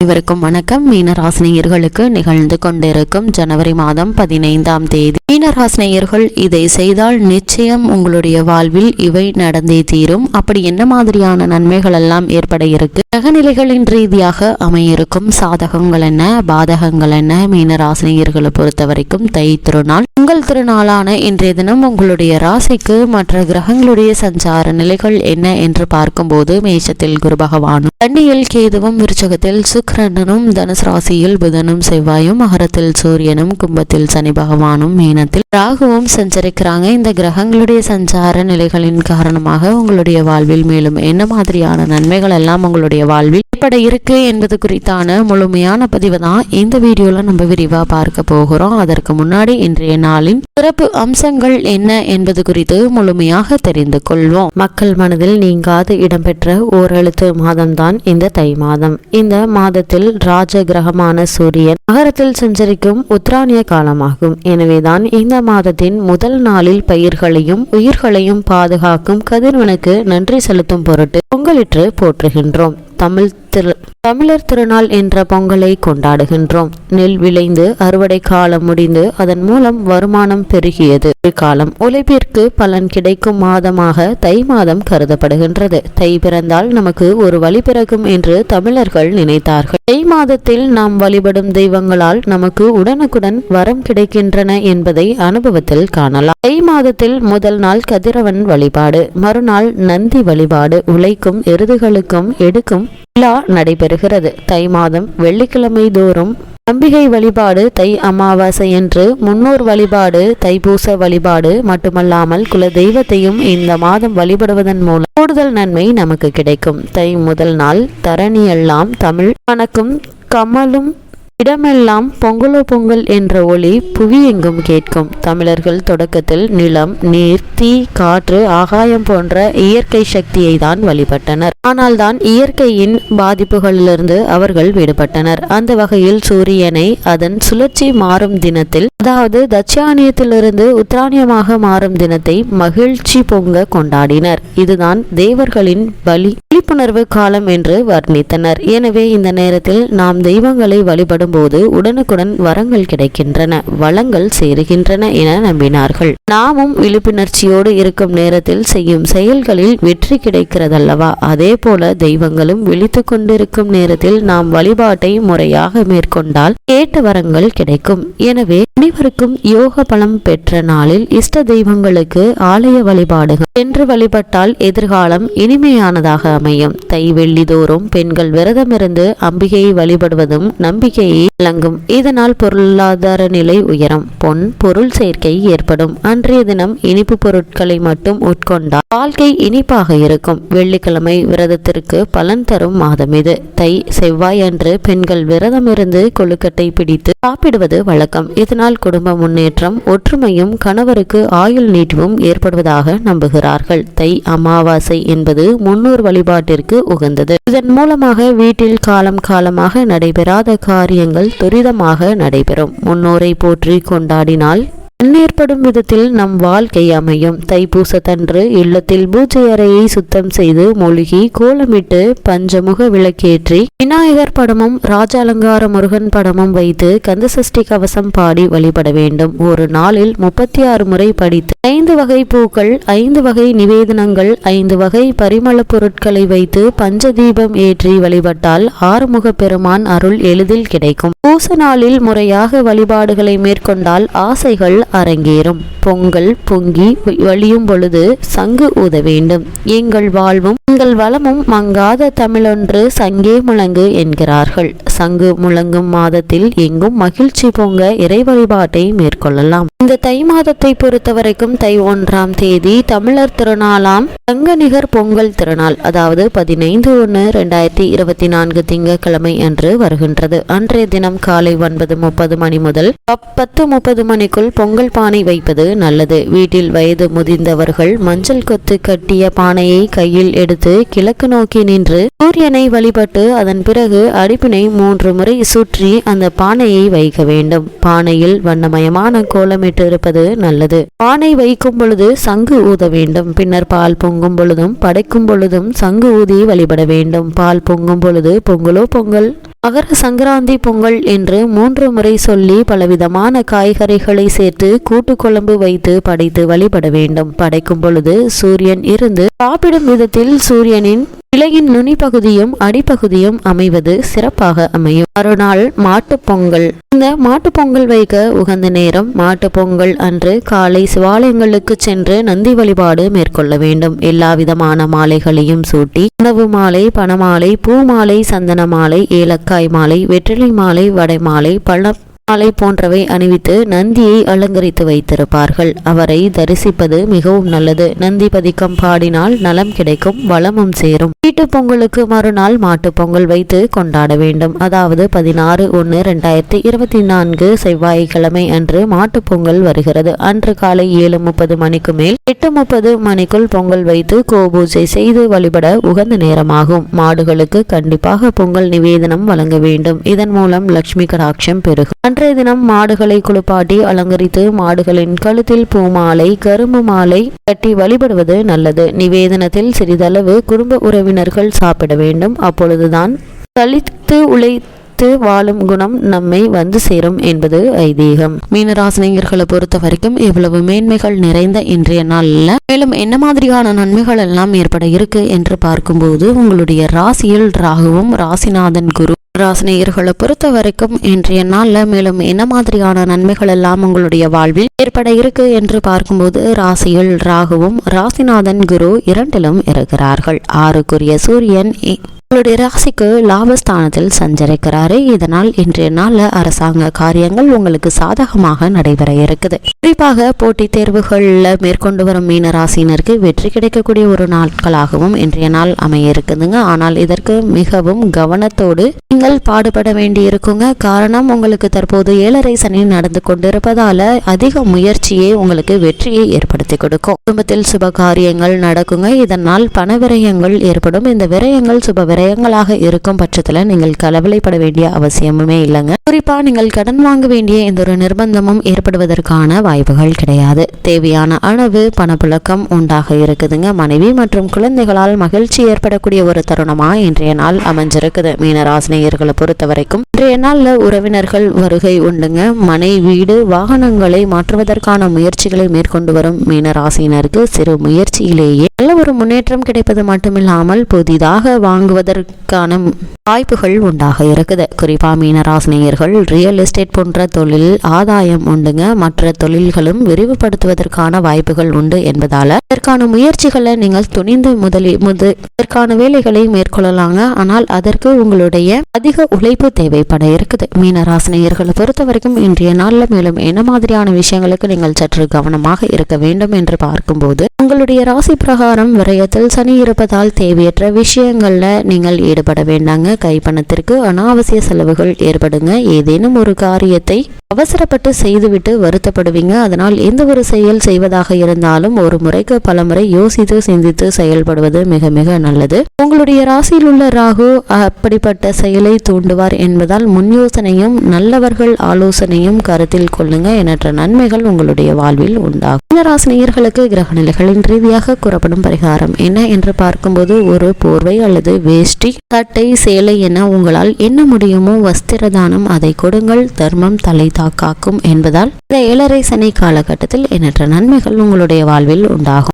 அனைவருக்கும் வணக்கம். மீனராசினியர்களுக்கு நிகழ்ந்து கொண்டிருக்கும் ஜனவரி மாதம் பதினைந்தாம் தேதி. மீனராசினியர்கள் இதை செய்தால் நிச்சயம் உங்களுடைய வாழ்வில் இவை நடந்தே தீரும். அப்படி என்ன மாதிரியான நன்மைகள் எல்லாம் ஏற்பட இருக்கு? கிரகநிலைகளின் ரீதியாக அமையிருக்கும் சாதகங்கள் என்ன? பாதகங்கள் என்ன? மீனராசினியர்களை பொறுத்த வரைக்கும் தை திருநாள். உங்கள் திருநாளான இன்றைய தினம் உங்களுடைய ராசிக்கு மற்ற கிரகங்களுடைய சஞ்சார நிலைகள் என்ன என்று பார்க்கும்போது மேஷத்தில் குரு பகவானும் கண்ணியில் கேதுவும் விருச்சகத்தில் சுக்கிரனும் தனுசு ராசியில் புதனும் செவ்வாயும் மகரத்தில் சூரியனும் கும்பத்தில் சனி பகவானும் மீனத்தில் ராகுவும் சஞ்சரிக்கிறாங்க. இந்த கிரகங்களுடைய சஞ்சார நிலைகளின் காரணமாக உங்களுடைய வாழ்வில் மேலும் என்ன மாதிரியான நன்மைகள் எல்லாம் உங்களுடைய வாழ்வில் ஏற்பட இருக்கு என்பது குறித்தான முழுமையான பதிவு தான் இந்த வீடியோல நம்ம விரிவா பார்க்க போகிறோம். அதற்கு முன்னாடி இன்றைய நாளின் சிறப்பு அம்சங்கள் என்ன என்பது குறித்து முழுமையாக தெரிந்து கொள்வோம். மக்கள் மனதில் நீங்காது இடம்பெற்ற ஓரெழுத்து மாதம்தான் இந்த தை மாதம். இந்த மாத மாதத்தில் ராஜ கிரகமான சூரியன் நகரத்தில் சஞ்சரிக்கும் உத்ராணிய காலமாகும். எனவேதான் இந்த மாதத்தின் முதல் நாளில் பயிர்களையும் உயிர்களையும் பாதுகாக்கும் கதிர்வனுக்கு நன்றி செலுத்தும் பொருட்டு பொங்கலிற்று போற்றுகின்றோம். தமிழ் திரு தமிழர் திருநாள் என்ற பொங்கலை கொண்டாடுகின்றோம். நெல் விளைந்து அறுவடை காலம் முடிந்து அதன் மூலம் வருமானம் பெருகியது. காலம் உழைப்பிற்கு பலன் கிடைக்கும் மாதமாக தை மாதம் கருதப்படுகின்றது. தை பிறந்தால் நமக்கு ஒரு வழி பிறக்கும் என்று தமிழர்கள் நினைத்தார்கள். தை மாதத்தில் நாம் வழிபடும் தெய்வங்களால் நமக்கு உடனுக்குடன் வரம் கிடைக்கின்றன என்பதை அனுபவத்தில் காணலாம். தை மாதத்தில் முதல் நாள் கதிரவன் வழிபாடு மறுநாள் நந்தி வழிபாடு உழைக்கும் எருதுகளுக்கும் எடுக்கும் விழா நடைபெறுகிறது. தை மாதம் வெள்ளிக்கிழமை தோறும் அம்பிகை வழிபாடு தை அமாவாசை என்று முன்னோர் வழிபாடு தைப்பூச வழிபாடு மட்டுமல்லாமல் குல தெய்வத்தையும் இந்த மாதம் வழிபடுவதன் மூலம் கூடுதல் நன்மை நமக்கு கிடைக்கும். தை முதல் நாள் தரணி எல்லாம் தமிழ் வணக்கும். கமலும் இடமெல்லாம் பொங்கலோ பொங்கல் என்ற ஒளி புவி எங்கும் கேட்கும். தமிழர்கள் தொடக்கத்தில் நிலம் நீர் தீ காற்று ஆகாயம் போன்ற இயற்கை சக்தியை தான் வழிபட்டனர். ஆனால் தான் இயற்கையின் பாதிப்புகளிலிருந்து அவர்கள் விடுபட்டனர். அந்த வகையில் சூரியனை அதன் சுழற்சி மாறும் தினத்தில் அதாவது தட்சியானியத்திலிருந்து உத்ராணியமாக மாறும் தினத்தை மகிழ்ச்சி பொங்க கொண்டாடினர். இதுதான் தேவர்களின் பலி விழிப்புணர்வு காலம் என்று வர்ணித்தனர். எனவே இந்த நேரத்தில் நாம் தெய்வங்களை வழிபடும் போது உடனுக்குடன் வரங்கள் கிடைக்கின்றன வளங்கள் சேருகின்றன என நம்பினார்கள். நாமும் விழிப்புணர்ச்சியோடு இருக்கும் நேரத்தில் செய்யும் செயல்களில் வெற்றி கிடைக்கிறதல்லவா? அதே போல தெய்வங்களும் விழித்து கொண்டிருக்கும் நேரத்தில் நாம் வழிபாட்டை முறையாக மேற்கொண்டால் கேட்ட வரங்கள் கிடைக்கும். எனவே அனைவருக்கும் யோக பலம் பெற்ற நாளில் இஷ்ட தெய்வங்களுக்கு ஆலய வழிபாடுகள். என்று வழிபட்டால் எதிர்காலம் இனிமையானதாக அமையும். தை வெள்ளி தோறும் பெண்கள் விரதமிருந்து அம்பிகையை வழிபடுவதும் நம்பிக்கையை வழங்கும். இதனால் பொருளாதார நிலை உயரும். பொன் பொருள் சேர்க்கை ஏற்படும். அன்றைய தினம் இனிப்பு பொருட்களை மட்டும் உட்கொண்டால் வாழ்க்கை இனிப்பாக இருக்கும். வெள்ளிக்கிழமை விரதத்திற்கு பலன் தரும் மாதம் இது. தை செவ்வாய் அன்று பெண்கள் விரதமிருந்து கொழுக்கட்டை பிடித்து சாப்பிடுவது வழக்கம். இதனால் குடும்ப முன்னேற்றம் ஒற்றுமையும் கணவருக்கு ஆயுள் நீட்டிவும் ஏற்படுவதாக நம்புகிறார்கள். தை அமாவாசை என்பது முன்னோர் வழிபாட்டிற்கு உகந்தது. இதன் மூலமாக வீட்டில் காலம் காலமாக நடைபெறாத காரியங்கள் துரிதமாக நடைபெறும். முன்னோரை போற்றி கொண்டாடினால் முன்னேற்படும் விதத்தில் நம் வாழ்க்கை அமையும். தைப்பூசத்தன்று இல்லத்தில் பூஜை அறையை சுத்தம் செய்து மூழ்கி கோலமிட்டு பஞ்சமுக விளக்கேற்றி விநாயகர் படமும் ராஜாலங்கார முருகன் படமும் வைத்து கந்தசஷ்டி கவசம் பாடி வழிபட வேண்டும். ஒரு நாளில் முப்பத்தி ஆறு முறை படித்து ஐந்து வகை பூக்கள் ஐந்து வகை நிவேதனங்கள் ஐந்து வகை பரிமள பொருட்களை வைத்து பஞ்சதீபம் ஏற்றி வழிபட்டால் ஆறுமுக பெருமான் அருள் எளிதில் கிடைக்கும். பூச நாளில் முறையாக வழிபாடுகளை மேற்கொண்டால் ஆசைகள் அரங்கேறும். பொங்கல் பொங்கி வழியும் பொழுது சங்கு ஊத வேண்டும். எங்கள் வாழ்வும் எங்கள் வளமும் மங்காத தமிழொன்று சங்கே முழங்கு என்கிறார்கள். சங்கு முழங்கும் மாதத்தில் எங்கும் மகிழ்ச்சி பொங்க இறை வழிபாட்டை மேற்கொள்ளலாம். இந்த தை மாதத்தை பொறுத்தவரைக்கும் தை ஒன்றாம் தேதி தமிழர் திருநாளாம் தங்கநிகர் பொங்கல் திருநாள் அதாவது பதினைந்து ஒன்று ரெண்டாயிரத்தி இருபத்தி நான்கு திங்கட்கிழமை அன்று வருகின்றது. அன்றைய தினம் காலை ஒன்பது முப்பது மணி முதல் பத்து முப்பது மணிக்குள் பொங்கல் பானை வைப்பது நல்லது. வீட்டில் வயது முதிர்ந்தவர்கள் மஞ்சள் கொத்து கட்டிய பானையை கையில் எடுத்து கிழக்கு நோக்கி நின்று சூரியனை வழிபட்டு அதன் பிறகு அடிப்பினை மூன்று முறை சுற்றி அந்த பானையை வைக்க வேண்டும். பானையில் வண்ணமயமான கோலமிட்டு பெற்றிருப்பது நல்லது. பானை வைக்கும் பொழுது சங்கு ஊத வேண்டும். பின்னர் பால் பொங்கும் பொழுதும் படைக்கும் பொழுதும் சங்கு ஊதி வழிபட வேண்டும். பால் பொங்கும் பொழுது பொங்கலோ பொங்கல். மகர சங்கராந்தி பொங்கல் என்று மூன்று முறை சொல்லி பலவிதமான காய்கறிகளை சேர்த்து கூட்டு குழம்பு வைத்து படைத்து வழிபட வேண்டும். படைக்கும் பொழுது சூரியன் இருந்து சாப்பிடும் விதத்தில் சூரியனின் இலையின் நுனி பகுதியும் அடிப்பகுதியும் அமைவது சிறப்பாக அமையும். மறுநாள் மாட்டுப் பொங்கல். இந்த மாட்டுப் பொங்கல் வைக்க உகந்த நேரம் மாட்டுப்பொங்கல் அன்று காலை சிவாலயங்களுக்கு சென்று நந்தி வழிபாடு மேற்கொள்ள வேண்டும். எல்லா விதமான மாலைகளையும் சூட்டி உணவு மாலை பணமாலை பூ மாலை சந்தன மாலை ஏலக்காய் மாலை வெற்றிலை மாலை வடை மாலை பழ மாலை போன்றவை அணிவித்து நந்தியை அலங்கரித்து வைத்திருப்பார்கள். அவரை தரிசிப்பது மிகவும் நல்லது. நந்தி பதிக்கம் பாடினால் நலம் கிடைக்கும் வளமும் சேரும். வீட்டு பொங்கலுக்கு மறுநாள் மாட்டுப் பொங்கல் வைத்து கொண்டாட வேண்டும். அதாவது பதினாறு ஒன்று ரெண்டாயிரத்தி இருபத்தி நான்கு செவ்வாய்க்கிழமை அன்று மாட்டுப் பொங்கல் வருகிறது. அன்று காலை ஏழு முப்பது மணிக்கு மேல் எட்டு முப்பது மணிக்குள் பொங்கல் வைத்து கோபூஜை செய்து வழிபட உகந்த நேரமாகும். மாடுகளுக்கு கண்டிப்பாக பொங்கல் நிவேதனம் வழங்க வேண்டும். இதன் மூலம் லட்சுமி கடாட்சம் பெருகும். அன்றைய தினம் மாடுகளை குளிப்பாட்டி அலங்கரித்து மாடுகளின் கழுத்தில் பூமாலை கரும்பு மாலை கட்டி வழிபடுவது நல்லது. நிவேதனத்தில் சிறிதளவு குடும்ப உறவினர்கள் சாப்பிட வேண்டும். அப்பொழுதுதான் தளித்து உழைத்து வாழும் குணம் நம்மை வந்து சேரும் என்பது ஐதீகம். மீனராசினியர்களை பொறுத்த வரைக்கும் இவ்வளவு மேன்மைகள் நிறைந்த இன்றைய நாளில் மேலும் என்ன மாதிரியான நன்மைகள் எல்லாம் ஏற்பட இருக்கு என்று பார்க்கும்போது உங்களுடைய ராசியில் ராகுவும் ராசிநாதன் குரு ராசினியர்களை பொறுத்த வரைக்கும் இன்றைய நாளில் மேலும் என்ன மாதிரியான நன்மைகள் எல்லாம் உங்களுடைய வாழ்வில் ஏற்பட இருக்கு என்று பார்க்கும்போது ராசியில் ராகுவும் ராசிநாதன் குரு இரண்டிலும் இருக்கிறார்கள். ஆறுக்குரிய சூரியன் உங்களுடைய ராசிக்கு லாபஸ்தானத்தில் சஞ்சரிக்கிறாரு. இதனால் இன்றைய நாள்ல அரசாங்க காரியங்கள் உங்களுக்கு சாதகமாக நடைபெற இருக்குது. குறிப்பாக போட்டித் தேர்வுகளில் மேற்கொண்டு வரும் மீன ராசினருக்கு வெற்றி கிடைக்கக்கூடிய ஒரு நாட்களாகவும் இன்றைய நாள் அமைய இருக்குதுங்க ஆனால் இதற்கு மிகவும் கவனத்தோடு நீங்கள் பாடுபட வேண்டி இருக்குங்க காரணம் உங்களுக்கு தற்போது ஏழரை சனி நடந்து கொண்டிருப்பதால அதிக முயற்சியே உங்களுக்கு வெற்றியை ஏற்படுத்தி கொடுக்கும். குடும்பத்தில் சுப காரியங்கள் நடக்குங்க. இதனால் பண விரயங்கள் ஏற்படும். இந்த விரயங்கள் சுப விரயங்களாக இருக்கும் பட்சத்தில் நீங்கள் கலவலைப்பட வேண்டிய அவசியமுமே இல்லைங்க. குறிப்பாக நீங்கள் கடன் வாங்க வேண்டிய எந்த ஒரு நிர்பந்தமும் ஏற்படுவதற்கான வாய்ப்புகள் கிடையாது. தேவையான அளவு பணப்புழக்கம் உண்டாக இருக்குதுங்க. மனைவி மற்றும் குழந்தைகளால் மகிழ்ச்சி ஏற்படக்கூடிய ஒரு தருணமா இன்றைய நாள் அமைஞ்சிருக்குது. மீனராசினியர்களை பொறுத்த வரைக்கும் இன்றைய நாளில் உறவினர்கள் வருகை உண்டுங்க. மனை வீடு வாகனங்களை மாற்றுவதற்கான முயற்சிகளை மேற்கொண்டு வரும் மீனராசினருக்கு சிறு முயற்சியிலேயே நல்ல ஒரு முன்னேற்றம் கிடைப்பது மட்டுமில்லாமல் புதிதாக வாங்குவது அதற்கான வாய்ப்புகள் உண்டாக இருக்குது. குறிப்பாக மீனராசினியர்கள் ரியல் எஸ்டேட் போன்ற தொழில் ஆதாயம் உண்டுங்க. மற்ற தொழில்களும் விரிவுபடுத்துவதற்கான வாய்ப்புகள் உண்டு என்பதால் இதற்கான முயற்சிகளை நீங்கள் துணிந்து முதலி முது இதற்கான வேலைகளை மேற்கொள்ளலாங்க. ஆனால் அதற்கு உங்களுடைய அதிக உழைப்பு தேவைப்பட இருக்குது. மீனராசினியர்களை பொறுத்த வரைக்கும் இன்றைய நாளில் மேலும் என்ன மாதிரியான விஷயங்களுக்கு நீங்கள் சற்று கவனமாக இருக்க வேண்டும் என்று பார்க்கும்போது உங்களுடைய ராசி பிரகாரம் விரயத்தில் சனி இருப்பதால் தேவையற்ற விஷயங்களில் நீங்கள் ஈடுபட வேண்டாங்க. கைப்பணத்திற்கு அனாவசிய செலவுகள் ஏற்படுங்க. ஏதேனும் ஒரு காரியத்தை அவசரப்பட்டு செய்துவிட்டு வருத்தப்படுவீங்க. அதனால் எந்த ஒரு செயல் செய்வதாக இருந்தாலும் ஒரு முறைக்கு பல முறை யோசித்து சிந்தித்து செயல்படுவது மிக மிக நல்லது. உங்களுடைய ராசியில் உள்ள ராகு அப்படிப்பட்ட செயலை தூண்டுவார் என்பதால் முன் யோசனையும் நல்லவர்கள் ஆலோசனையும் கருத்தில் கொள்ளுங்க. எண்ணற்ற நன்மைகள் உங்களுடைய வாழ்வில் உண்டாகும். ராசினியர்களுக்கு கிரக நிலைகளின் ரீதியாக கூறப்படும் பரிகாரம் என்ன என்று பார்க்கும்போது ஒரு போர்வை அல்லது வேஷ்டி சட்டை சேலை என உங்களால் என்ன முடியுமோ வஸ்திர தானம் அதை கொடுங்கள் தர்மம் தலை தாக்காக்கும் என்பதால் இந்த ஏழரை சனி காலகட்டத்தில் எண்ணற்ற நன்மைகள் உங்களுடைய வாழ்வில் உண்டாகும்.